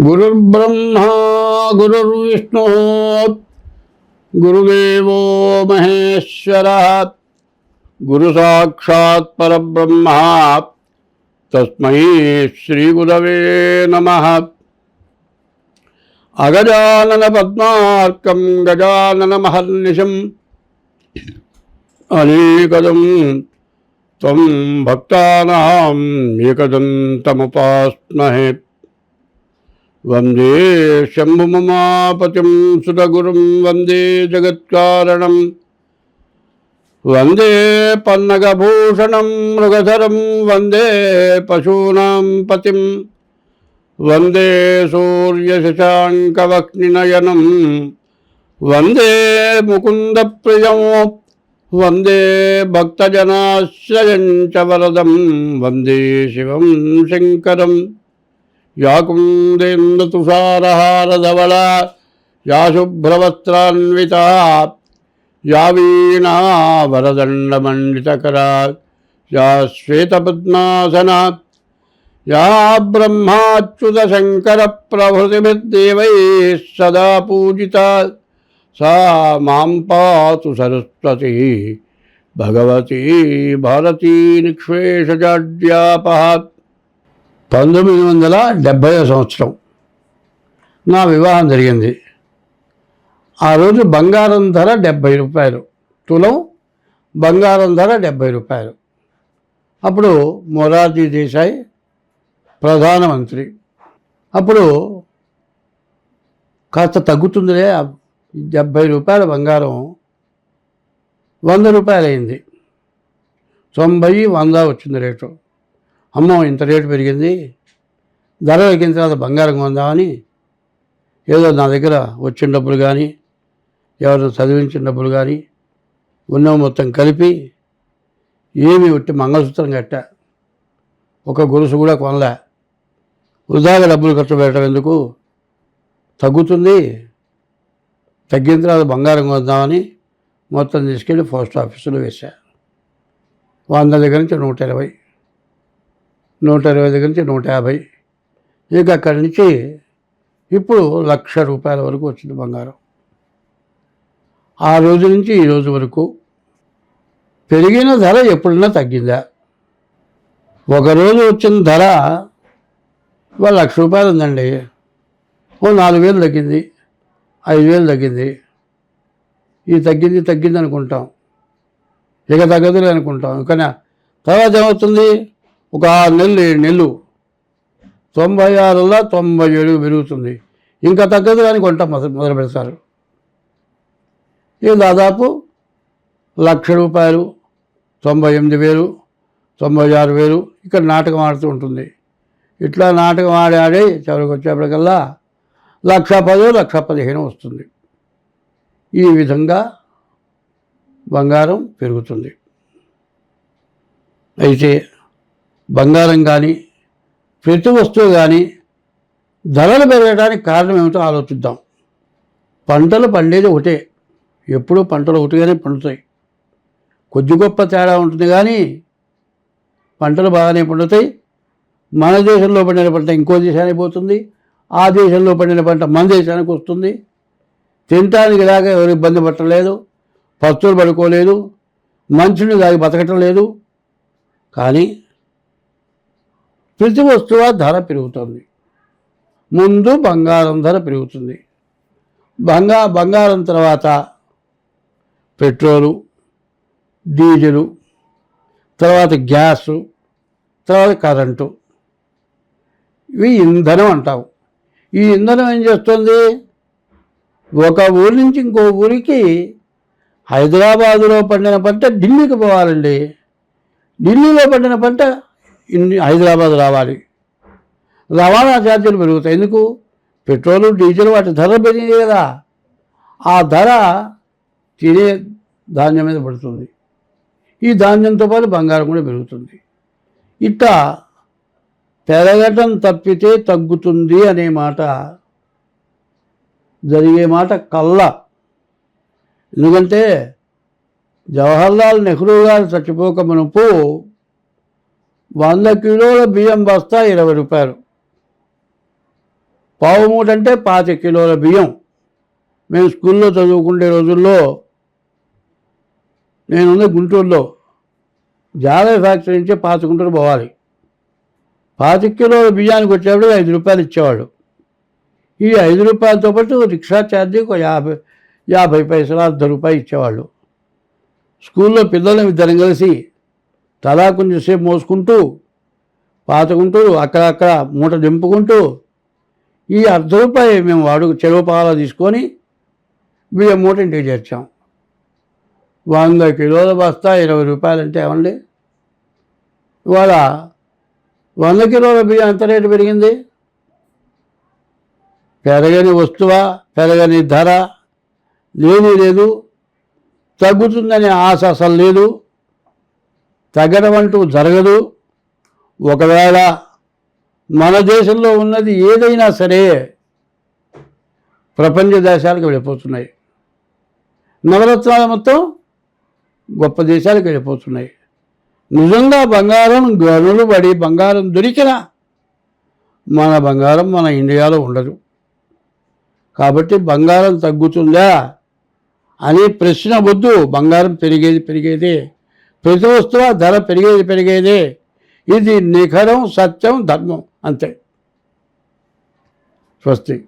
गुरुर्ब्रह्मा, गुरुर्विष्णु, गुरुदेव महेश्वर गुरु गुरुसाक्षात् परब्रह्म नम अगजानन नमः। गजानन गजाननमहर्निशम् अनेकदं त्वं भक्तानाम् एकदन्तमुपास्महे வந்தே சம்புமமாபதிம் சுதகுரும் வந்தே ஜெகத்காரணம். வந்தே பன்னகபூஷணம் மிருகதரம் வந்தே பசூனாம் பதிம். வந்தே சூரியசசாங்கவக்னிநயனம் வந்தே முகுந்தப்பிரியம். வந்தே பக்தஜனாசிரயஞ்ச வரதம். வந்தே சிவம் சங்கரம். या कुन्देन्दुतुषारहारधवला या शुभ्रवस्त्रान्विता या वीणा वरदण्डमण्डितकरा या श्वेतपद्मासना या ब्रह्माच्युतशङ्करप्रभृतिभिर्देवैः सदा पूजिता, सा माँ पातु सरस्वती, भगवती भारती निःश्वेषजाड्यापः పంతొమ్మిది వందల డెబ్భై సంవత్సరం నా వివాహం జరిగింది. ఆ రోజు బంగారం ధర డెబ్భై రూపాయలు తులం బంగారం ధర డెబ్భై రూపాయలు. అప్పుడు మొరార్జీ దేశాయ్ ప్రధానమంత్రి. అప్పుడు కాస్త తగ్గుతుందిలే డెబ్భై రూపాయల బంగారం వంద రూపాయలు అయింది తొంభై వంద వచ్చింది రేటు. అమ్మో ఇంత రేటు పెరిగింది. ధర ఎక్కిన తర్వాత బంగారం కొందామని ఏదో నా దగ్గర వచ్చిన డబ్బులు కానీ ఎవరు చదివించిన డబ్బులు కానీ ఉన్న మొత్తం కలిపి ఏమి ఒట్టి మంగళసూత్రం కట్టా. ఒక గొలుసు కూడా కొనలే. వృధాగా డబ్బులు ఖర్చు పెట్టడం ఎందుకు? తగ్గుతుంది. తగ్గిన తర్వాత బంగారం కొందామని మొత్తం తీసుకెళ్ళి పోస్ట్ ఆఫీసులో వేశా. వంద దగ్గర నుంచి నూట ఇరవై. నూట ఇరవై దగ్గర నుంచి నూట యాభై ఇక అక్కడి నుంచి ఇప్పుడు లక్ష రూపాయల వరకు వచ్చింది బంగారం. ఆ రోజు నుంచి ఈ రోజు వరకు పెరిగిన ధర ఎప్పుడన్నా తగ్గిందా? ఒకరోజు వచ్చిన ధర ఇవాళ లక్ష రూపాయలు ఉందండి. ఓ నాలుగు వేలు తగ్గింది ఐదు వేలు తగ్గింది. ఇది తగ్గింది తగ్గింది అనుకుంటాం. ఇక తగ్గదులే అనుకుంటాం. కానీ తర్వాత ఏమవుతుంది? ఒక ఆరు నెలలు ఏడు నెలలు. తొంభై ఆరులో తొంభై ఏడు పెరుగుతుంది. ఇంకా తగ్గదు కానీ కొంట మొదలు మొదలు పెడతారు. ఇది దాదాపు లక్ష రూపాయలు తొంభై ఎనిమిది వేలు తొంభై ఆరు వేలు ఇక్కడ నాటకం ఆడుతూ ఉంటుంది. ఇట్లా నాటకం ఆడి ఆడి చివరికి వచ్చేప్పటికల్లా లక్ష పదో లక్ష పదిహేను వస్తుంది. ఈ విధంగా బంగారం పెరుగుతుంది. అయితే బంగారం కానీ ప్రతి వస్తువు కానీ ధరలు పెరగడానికి కారణం ఏమిటో ఆలోచిద్దాం. పంటలు పండేది ఒకటే. ఎప్పుడూ పంటలు ఒకటిగానే పండుతాయి. కొద్ది గొప్ప తేడా ఉంటుంది కానీ పంటలు బాగానే పండుతాయి. మన దేశంలో పండిన పంట ఇంకో దేశానికి పోతుంది. ఆ దేశంలో పండిన పంట మన దేశానికి వస్తుంది. తినటానికి దాకా ఎవరు ఇబ్బంది పట్టలేదు పస్తులు పడుకోలేదు. మంచుని దాగి బతకటం లేదు కానీ ప్రతి వస్తువు ధర పెరుగుతుంది. ముందు బంగారం ధర పెరుగుతుంది. బంగా బంగారం తర్వాత పెట్రోలు డీజిలు తర్వాత గ్యాసు తర్వాత కరెంటు. ఇవి ఇంధనం అంటావు. ఈ ఇంధనం ఏం చేస్తుంది? ఒక ఊరి నుంచి ఇంకో ఊరికి హైదరాబాదులో పండిన పంట ఢిల్లీకి పోవాలండి. ఢిల్లీలో పండిన పంట ఇన్ని హైదరాబాద్ రావాలి. రవాణా ఛార్జీలు పెరుగుతాయి. ఎందుకు? పెట్రోలు డీజిల్ వాటి ధర పెరిగింది కదా. ఆ ధర తినే ధాన్యం మీద పడుతుంది. ఈ ధాన్యంతో పాటు బంగారం కూడా పెరుగుతుంది. ఇట్లా పెరగటం తప్పితే తగ్గుతుంది అనే మాట జరిగే మాట కళ్ళ. ఎందుకంటే జవహర్లాల్ నెహ్రూ గారు చచ్చిపోక మునుపు వంద కిలోల బియ్యం బస్తా ఇరవై రూపాయలు. పావు మూట అంటే పాతి కిలోల బియ్యం. మేము స్కూల్లో చదువుకునే రోజుల్లో నేనుంది గుంటూరులో. జాలే ఫ్యాక్టరీ నుంచి పాత గుంటూరు పోవాలి. పాతి కిలోల బియ్యానికి వచ్చేప్పుడు ఐదు రూపాయలు ఇచ్చేవాడు ఈ ఐదు రూపాయలతో పాటు రిక్షా ఛార్జీ ఒక యాభై యాభై పైసలు అర్ధ రూపాయలు ఇచ్చేవాళ్ళు. స్కూల్లో పిల్లలు ఇద్దరం కలిసి తలా కొంచెంసేపు మోసుకుంటూ పాతుకుంటూ అక్కడక్కడ మూట దింపుకుంటూ ఈ అర్ధ రూపాయి మేము వాడు చెరువు పాల తీసుకొని బియ్యం మూట ఇంటికి చేర్చాం. వంద కిలోల బస్తా ఇరవై రూపాయలు అంటే ఏమండి? ఇవాళ వంద కిలోల బియ్యం ఎంత రేటు పెరిగింది? పెరగని వస్తువా? పెరగని ధర? లేని లేదు. తగ్గుతుందనే ఆశ అసలు లేదు. తగ్గడం అంటూ జరగదు. ఒకవేళ మన దేశంలో ఉన్నది ఏదైనా సరే ప్రపంచ దేశాలకు వెళ్ళిపోతున్నాయి. నవరత్నాలు మొత్తం గొప్ప దేశాలకు వెళ్ళిపోతున్నాయి. నిజంగా బంగారం గనులు పడి బంగారం దొరికినా మన బంగారం మన ఇండియాలో ఉండదు. కాబట్టి బంగారం తగ్గుతుందా అనే ప్రశ్న వద్దు. బంగారం పెరిగేది పెరిగేదే. ప్రతి వస్తువు ధర పెరిగేది పెరిగేదే. ఇది నిఖరం సత్యం ధర్మం అంతే. స్వస్తి.